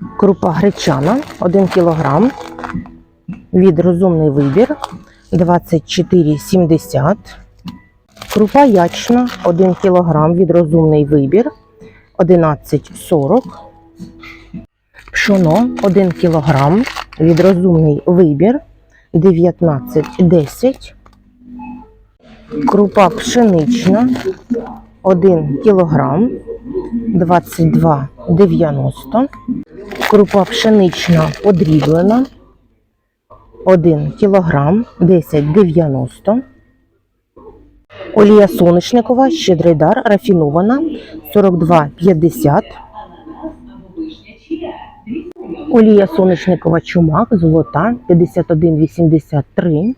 Крупа гречана 1 кг. Від розумний вибір 24,70. Крупа ячна 1 кг. Від розумний вибір 11,40. Пшоно 1 кг. Від розумний вибір 19,10. Крупа пшенична 1 кг 22,90. Крупа пшенична подріблена 1 кг 10,90. Олія соняшникова, щедрий дар, рафінована 42,50. Олія соняшникова чумак, золота 51,83.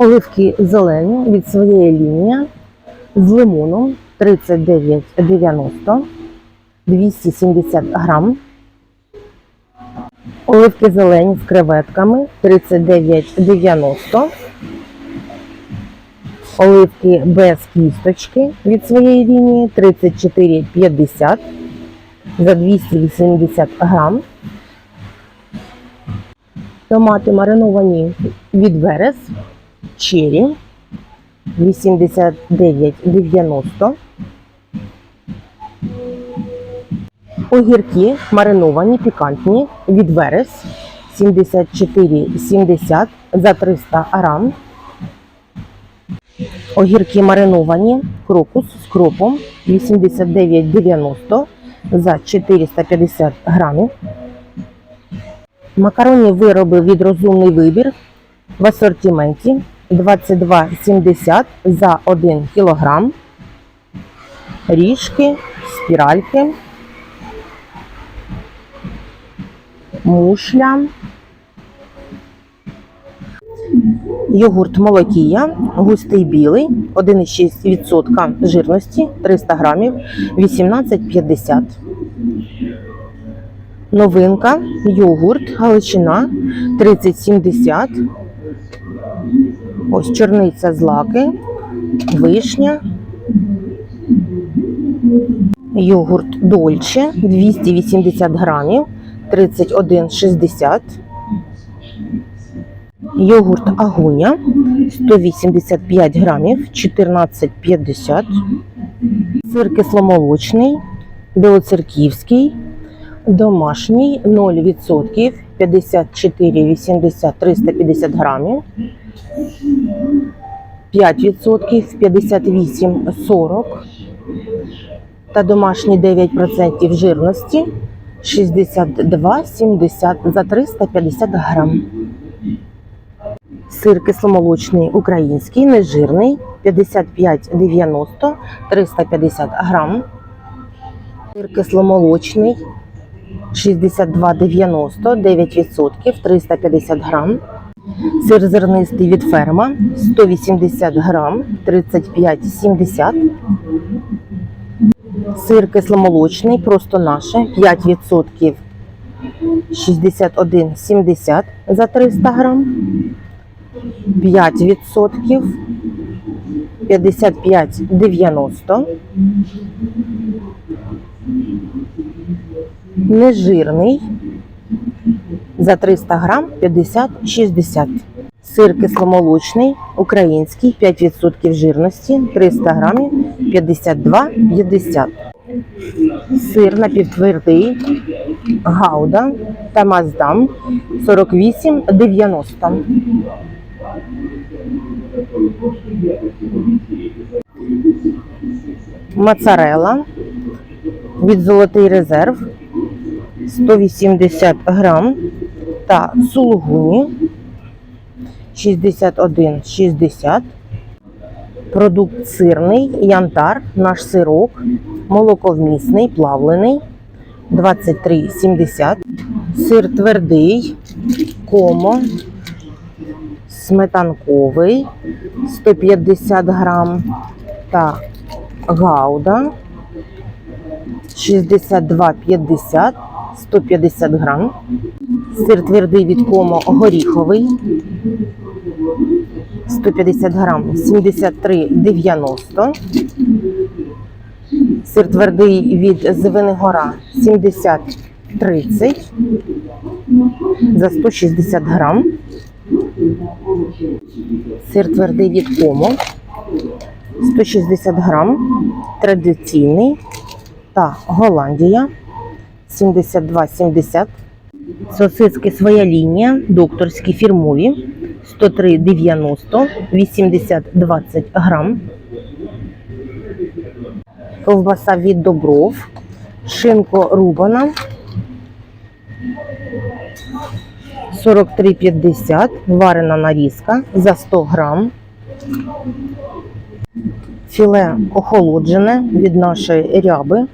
Оливки зелені від своєї лінії з лимоном 39,90 270 грам. Оливки зелені з креветками 39,90. Оливки без кісточки від своєї лінії 34,50 за 280 грам. Томати мариновані від верес, чері 89,90. Огірки мариновані, пікантні від верес 74,70 за 300 грам. Огірки мариновані, крокус з кропом 89,90 за 450 грамів. Макаронні вироби від розумний вибір в асортименті 22,70 за 1 кг. Ріжки, спіральки, мушля, йогурт молокія, густий білий, 1,6% жирності, 300 грамів, 18,50. Новинка, йогурт, галичина 3070. Ось чорниця з лаки, вишня. Йогурт Дольче 280 грамів 31,60. Йогурт Агуня 185 грамів 14,50. Сир кисломолочний, білоцерківський, домашній 0%, 54,80 350 грамів. 5% 58,40 та домашній 9% жирності 62,70 за 350 грам. Сир кисломолочний український, нежирний 55,90 350 грам. Сир кисломолочний 62,90 9% 350 грам. Сир зернистий від ферма 180 грам 35,70. Сир кисломолочний, просто наше 5% 61,70 за 300 грам. 5% 55,90. Нежирний за 300 грам 50-60. Сир кисломолочний, український, 5% жирності, 300 грамів 52,50. Сир напівтвердий, гауда та маздам 48,90. Моцарелла від золотий резерв 180 грам та сулугуні. 61,60. Продукт сирний, янтар, наш сирок, молоковмісний, плавлений. 23,70. Сир твердий, комо, сметанковий. 150 грам. Та гауда. 62,50 150 грам. Сир твердий від комо горіховий 150 грам 73,90. Сир твердий від Звенигора 70-30 за 160 грам. Сир твердий від Комо 160 грам. Традиційний та Голландія 72,70. Сосиски своя лінія, докторські фірмові 103,90, 80-20 грам. Ковбаса від Добров, шинко рубана 43,50, варена нарізка за 100 грам. Філе охолоджене від нашої ряби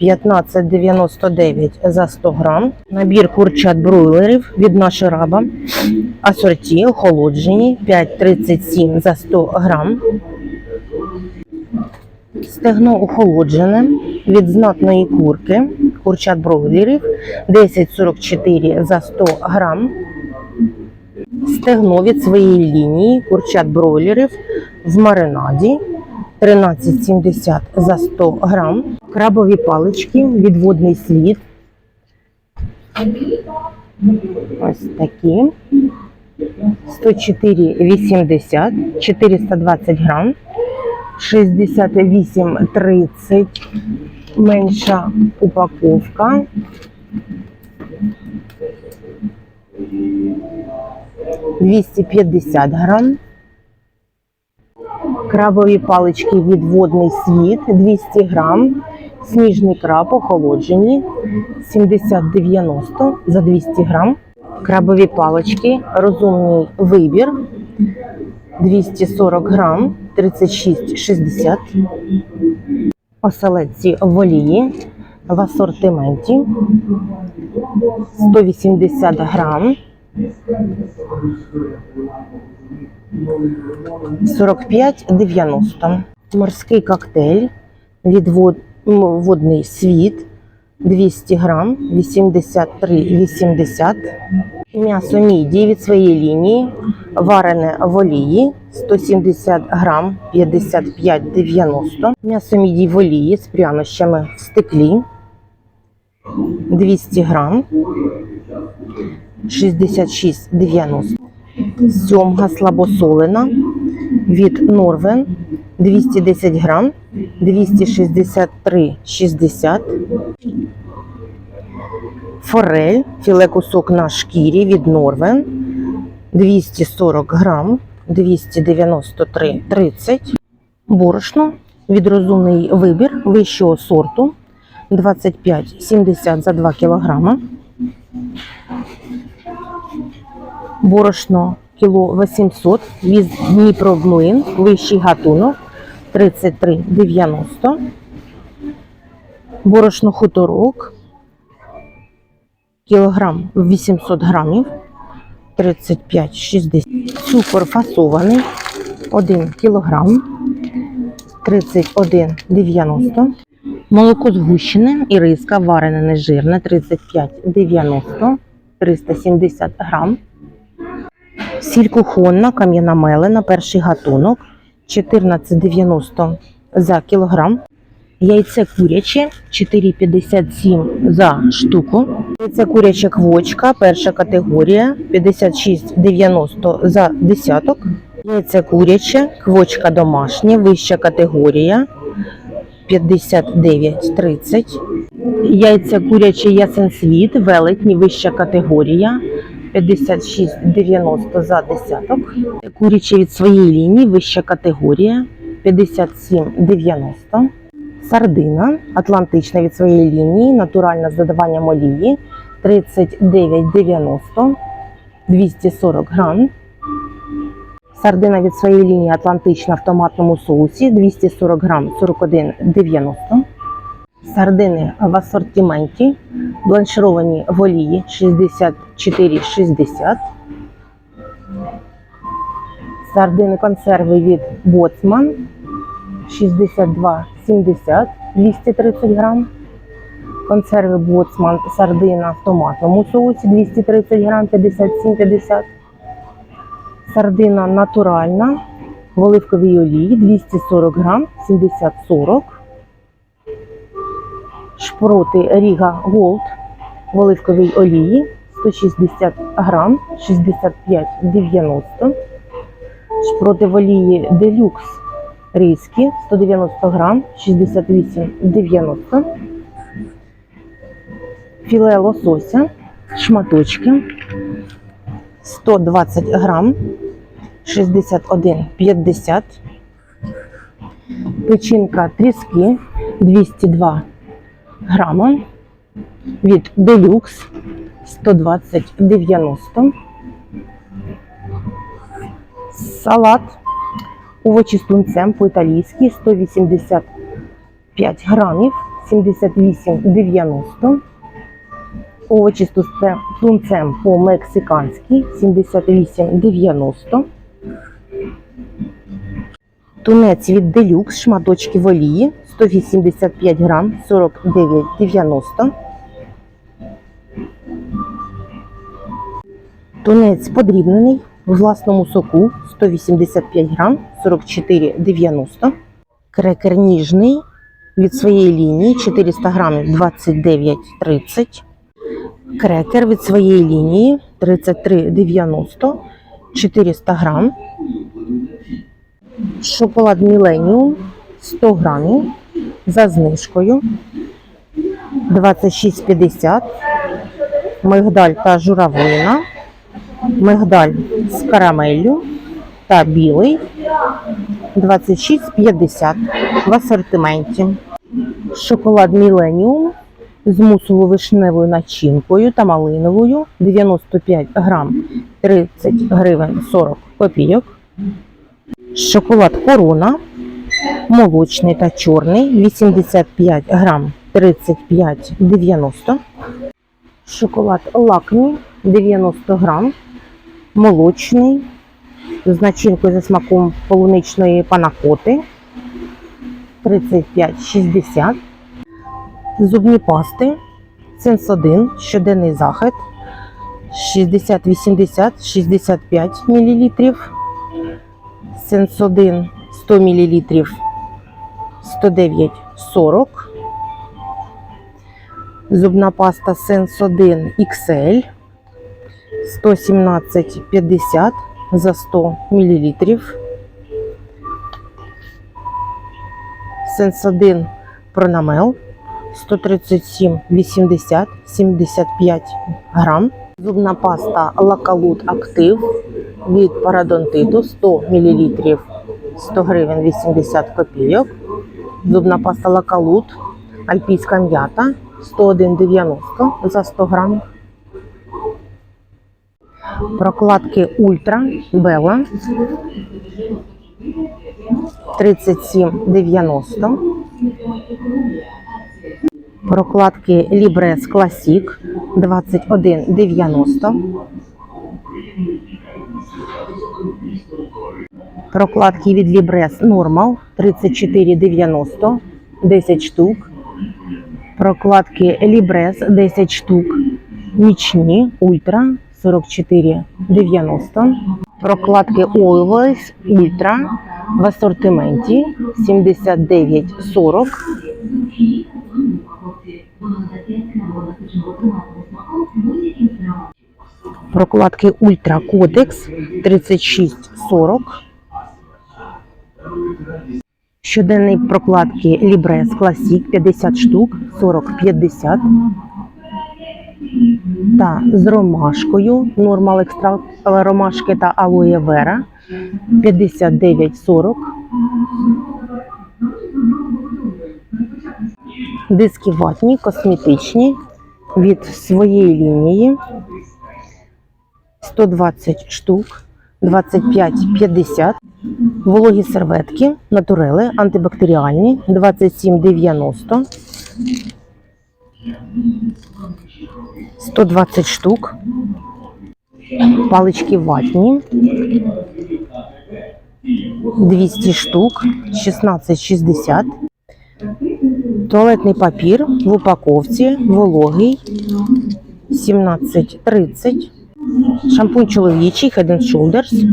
15,99 за 100 грам. Набір курчат бройлерів від нашої раба. Асорті охолоджені 5,37 за 100 грам. Стегно охолоджене від знатної курки. Курчат бройлерів 10,44 за 100 грам. Стегно від своєї лінії курчат бройлерів в маринаді 13,70 за 100 грам. Крабові палички, відводний слід. Ось такі. 104,80, 420 грам. 68,30 менша упаковка. Двісті п'ятдесят грам. Крабові палички від водний світ 200 грам. Сніжний краб охолоджені 70-90 за 200 грам. Крабові палички, розумний вибір 240 грам 36,60. Оселедці в олії в асортименті 180 грам 45,90. Морський коктейль від вод, водний світ 200 грам 83,80. М'ясо мідії від своєї лінії, варене в олії 170 грам 55,90. М'ясо мідії в олії з прянощами в стеклі 200 грам 66,90. Сьомга слабосолена від Норвен 210 грам 263,60. Форель, філе кусок на шкірі від Норвен 240 грам 293,30. Борошно від розумний вибір вищого сорту 25,70 за 2 кілограма. Борошно кіло 800 від Дніпровмлин, вищий гатунок 33,90. Борошно хуторок кілограм 800 грамів 35,60. Цукор фасований 1 кілограм 31,90. Молоко згущене і риска варене нежирне 35,90 370 грам. Сіль кухонна, кам'яна мелена, перший гатунок 14,90 за кілограм. Яйце куряче 4,57 за штуку. Яйце куряча квочка, перша категорія 56,90 за десяток. Яйце куряче, квочка домашня, вища категорія 59,30. Яйця ясен світ, велетні, вища категорія 56,90 за десяток. Курячі від своєї лінії, вища категорія 57,90. Сардина Атлантична від своєї лінії, натуральна з додаванням олії 39,90 240 грам. Сардина від своєї лінії Атлантична в томатному соусі 240 грам 41,90. Сардини в асортименті бланшировані в олії 64,60. Сардини консерви від Боцман 62,70 230 грам. Консерви Боцман сардина в томатному соусі 230 грам 57,50. Сардина натуральна в оливковій олії 240 грам 70,40. Шпроти Ріга Голд в оливковій олії 160 грам 65,90. Шпроти в олії Делюкс Різкі 190 грам 68,90. Філе лосося, шматочки 120 грам 61,50. Печінка тріски 202 грама від Deluxe 120,90. Салат овочі з тунцем по-італійськи 185 грамів 78,90. Овочі з тунцем- по-мексиканськи 78,90. Тунець від делюкс, шматочки в олії 185 грам 49,90. Тунець подрібнений у власному соку 185 грам 44,90. Крекер ніжний від своєї лінії 400 грамів 29,30. Крекер від своєї лінії 33,90 400 грам. Шоколад Міленіум 100 грамів за знижкою 26,50. Мигдаль та журавлина. Мигдаль з карамеллю та білий 26,50 в асортименті. Шоколад Міленіум з мусово-вишневою начинкою та малиновою 95 грам 30 гривень 40 копійок. Шоколад Корона молочний та чорний 85 грам 35,90. Шоколад Лакмі 90 грам молочний з начинкою за смаком полуничної панакоти 35,60. Зубні пасти Сенсодин, щоденний захід 60-80 65 мл. Сенсодин 100 мл 109,40. Зубна паста Сенсодин XL 117,50 за 100 мл. Сенсодин Пронамел 137,80 75 грам. Зубна паста Лакалут Актив від парадонтиту 100 мл 100 гривень 80 копійок. Зубна паста Лакалут Альпійська м'ята 101,90 за 100 грамів. Прокладки Ультра Бела 37,90. Прокладки Libres Classic 21,90. Прокладки від Libres Normal 34,90 10 штук. Прокладки Libres 10 штук. Нічні Ультра 44,90. Прокладки Always Ultra в асортименті 79,40. Прокладки Ультра Кодекс 36,40. Щоденні прокладки Libres Classic 50 штук 40,50. Та з ромашкою Нормал екстракт ромашки та алоє вера 59,40. Диски ватні, косметичні від своєї лінії 120 штук 25,50. Вологі серветки, натурели, антибактеріальні 27,90. 120 штук. Палички ватні. 200 штук, 16,60. Туалетний папір в упаковці, вологий, 17,30. Шампунь чоловічий Head and Shoulders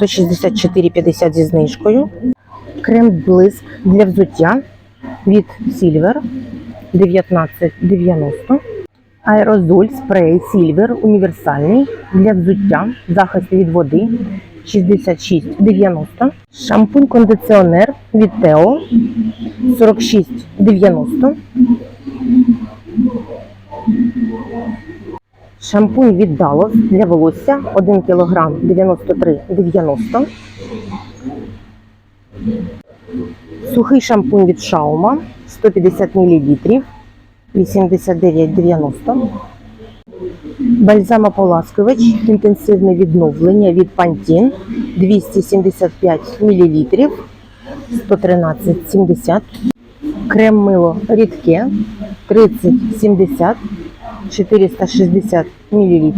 164,50 зі знижкою. Крем блиск для взуття від Silver 19,90. Аерозоль спрей Сільвер універсальний для взуття, захист від води 66,90. Шампунь кондиціонер від Тео 46,90. Шампунь від Далос для волосся. 1 кг 93,90. Сухий шампунь від Шаума. 150 мл 89,90. Бальзамополаскувач інтенсивне відновлення від Pantene 275 мл 113,70. Крем мило рідке. 30,70 460 мл.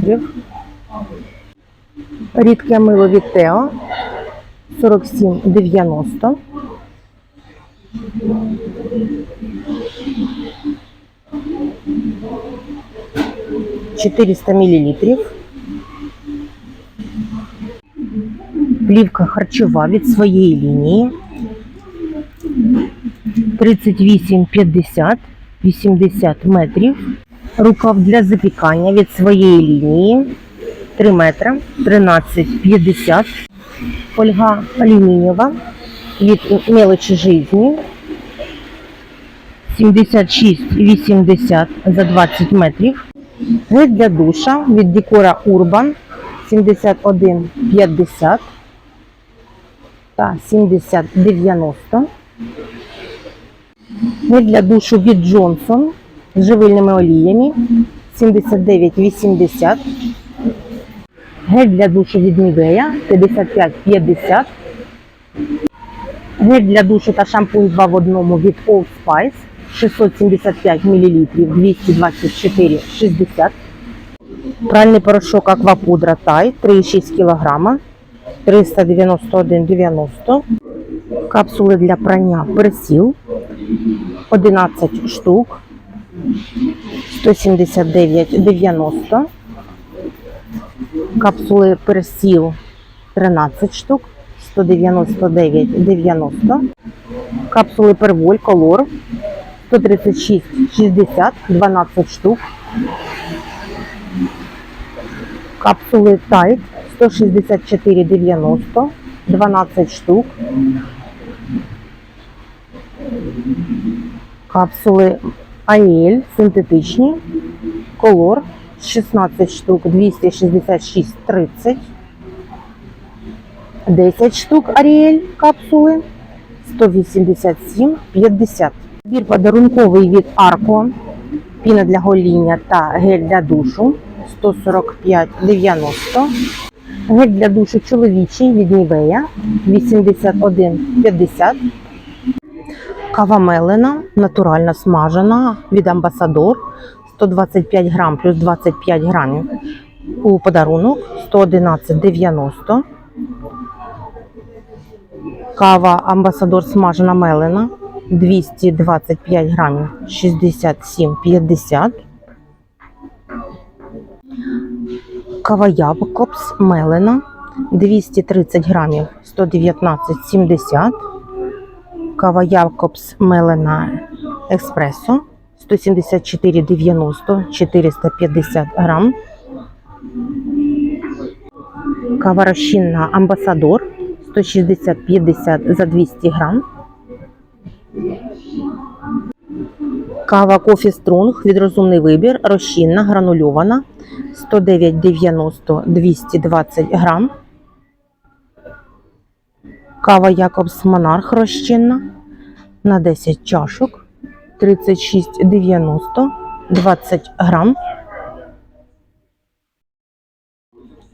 Рідке мило від Тео 47,90. Четыреста миллилитров. Плівка харчова від своєї лінії. 38,50, 80 метрів. Рукав для запікання від своєї лінії 3 метри 13,50. Фольга алюмінієва від мелочі жизни 76,80 за 20 метрів. Гель для душа від Декора Urban 71,50 та 70,90. Гель для душу від Johnson з живильними оліями 79,80. Гель для душу від Nivea 55,50. Гель для душу та шампунь 2 в одному від Old Spice 675 мл 224,60. Пральний порошок Аквапудра Тай 3,6 кг 391,90. Капсули для прання Персіл 11 штук 179,90. Капсули Персіл 13 штук 199,90. Капсули Перволь Колор 136,60 12 штук. Капсули Тайт 164,90 12 штук. Капсули Аель синтетичні. Колор 16 штук 266,30. 10 штук Аріель капсули 187,50. Збір подарунковий від Арко, піна для гоління та гель для душу 145,90. Гель для душу чоловічий від Нівея 81,50. Кава мелена, натуральна смажена від Амбасадор 125 грам плюс 25 грамів. У подарунок 111,90. Кава Амбасадор смажена мелена 225 грамів 67,50. Кава Якобс мелена 230 грамів 119,70. Кава Якобс мелена експресо 174,90 450 грам. Кава розчинна Амбасадор 160-50 за 200 грам. Кава Кофі Стронг від розумний вибір, розчинна, гранульована 109,90 220 грам. Кава Якобс Монарх розчинна. На 10 чашок. 36,90 20 грам.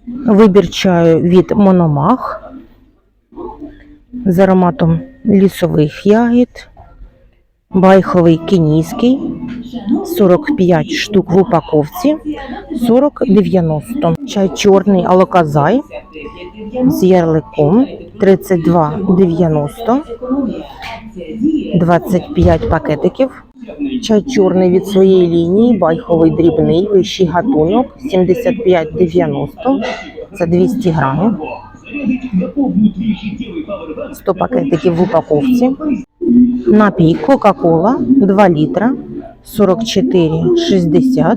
Вибір чаю від Мономах. З ароматом лісових ягід, байховий кенійський, 45 штук в упаковці, 40,90. Чай чорний алоказай з ярликом 32,90. 25 пакетиків. Чай чорний від своєї лінії, байховий дрібний, вищий гатунок 75,90. Це 200 грамів. 100 пакетиків в упаковці. Напій Кока-Кола 2 літра 44,60.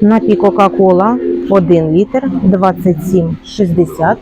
Напій Кока-Кола 1 літр 27,60.